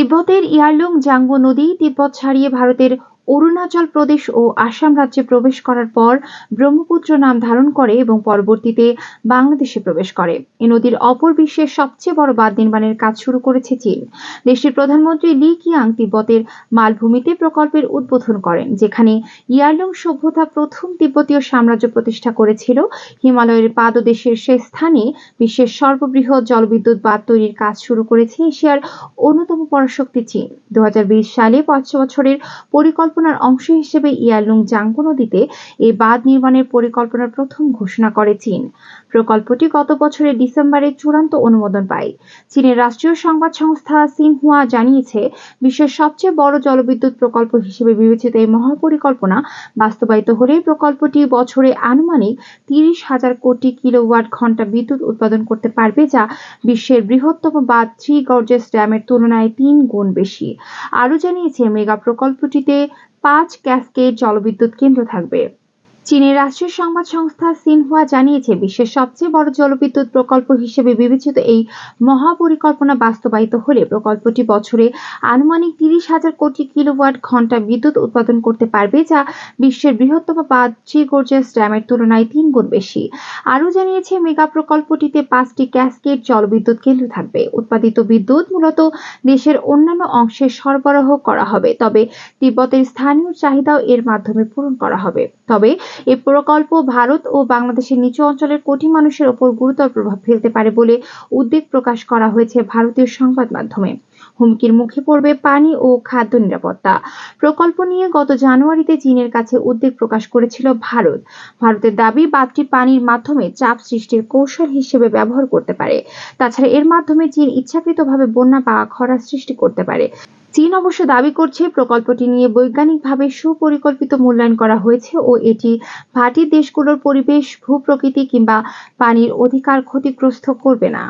তিব্বতের Yarlung Django নদী তিব্বত ছাড়িয়ে ভারতের অরুণাচল প্রদেশ ও আসাম রাজ্যে প্রবেশ করার পর ব্রহ্মপুত্র নাম ধারণ করে এবং পরবর্তীতে বাংলাদেশে প্রবেশ করে। এই নদীর অপর বিশ্বের সবচেয়ে বড় বাঁধ নির্মাণের কাজ শুরু করেছে চীন। দেশটির প্রধানমন্ত্রী লি কিয়াং তিব্বতের মালভূমিতে প্রকল্পের উদ্বোধন করেন, যেখানে ইয়ারলুং সভ্যতা প্রথম তিব্বতীয় সাম্রাজ্য প্রতিষ্ঠা করেছিল। হিমালয়ের পাদদেশের সে স্থানে বিশ্বের সর্ববৃহৎ জলবিদ্যুৎ বাঁধ তৈরির কাজ শুরু করেছে এশিয়ার অন্যতম পরাশক্তি চীন। দু হাজার বিশ সালে পাঁচ বছরের পরিকল্পনার অংশ হিসেবে ইয়ারলুং জাংবো নদীতে এই বাঁধ নির্মাণের পরিকল্পনার প্রথম ঘোষণা করে চীন। প্রকল্পটি গত বছরের ডিসেম্বরে চূড়ান্ত অনুমোদন পায়। চীনের রাষ্ট্রীয় সংবাদ সংস্থা সিনহুয়া জানিয়েছে, বিশ্বের সবচেয়ে বড় জলবিদ্যুৎ প্রকল্প হিসেবে বিবেচিত এই মহাপরিকল্পনা বাস্তবায়িত হলে প্রকল্পটি বছরে আনুমানিক তিরিশ হাজার কোটি কিলোওয়াট ঘণ্টা বিদ্যুৎ উৎপাদন করতে পারবে, যা বিশ্বের বৃহত্তম বাঁধ থ্রি গর্জেস ড্যামের তুলনায় তিন গুণ বেশি। আরও জানিয়েছে, মেগা প্রকল্পটিতে পাঁচ ক্যাসকেড জলবিদ্যুৎ কেন্দ্র থাকবে। চীনের রাষ্ট্রীয় সংবাদ সংস্থা সিনহুয়া জানিয়েছে, বিশ্বের সবচেয়ে বড় জলবিদ্যুৎ প্রকল্প হিসেবে বিবেচিত এই মহাপরিকল্পনা বাস্তবায়িত হলে প্রকল্পটি বছরে আনুমানিক তিরিশ হাজার কোটি কিলোওয়াট ঘণ্টা বিদ্যুৎ উৎপাদন করতে পারবে, যা বিশ্বের বৃহত্তম থ্রি গর্জেস ড্যামের তুলনায় তিন গুণ বেশি। আরও জানিয়েছে, মেগা প্রকল্পটিতে পাঁচটি ক্যাসকেট জলবিদ্যুৎ কেন্দ্র থাকবে। উৎপাদিত বিদ্যুৎ মূলত দেশের অন্যান্য অংশে সরবরাহ করা হবে, তবে তিব্বতের স্থানীয় চাহিদাও এর মাধ্যমে পূরণ করা হবে। তবে এই প্রকল্প ভারত ও বাংলাদেশের নিচু অঞ্চলের কোটি মানুষের ওপর গুরুতর প্রভাব ফেলতে পারে বলে উদ্বেগ প্রকাশ করা হয়েছে ভারতীয় সংবাদ মাধ্যমে। হুমকির মুখে পড়বে পানি ও খাদ্য নিরাপত্তা। প্রকল্প নিয়ে গত জানুয়ারিতে চীনের কাছে উদ্বেগ প্রকাশ করেছিল ভারত। ভারতের দাবি বাঁধটি পানির মাধ্যমে চাপ সৃষ্টির কৌশল হিসেবে ব্যবহার করতে পারে। তাছাড়া এর মাধ্যমে চীন ইচ্ছাকৃতভাবে বন্যা বা খরা সৃষ্টি করতে পারে। চীন অবশ্য দাবি করছে, প্রকল্পটি নিয়ে বৈজ্ঞানিকভাবে সুপরিকল্পিত মূল্যায়ন করা হয়েছে ও এটি ভাটি দেশগুলোর পরিবেশ, ভূপ্রকৃতি কিংবা পানির অধিকার ক্ষতিগ্রস্ত করবে না।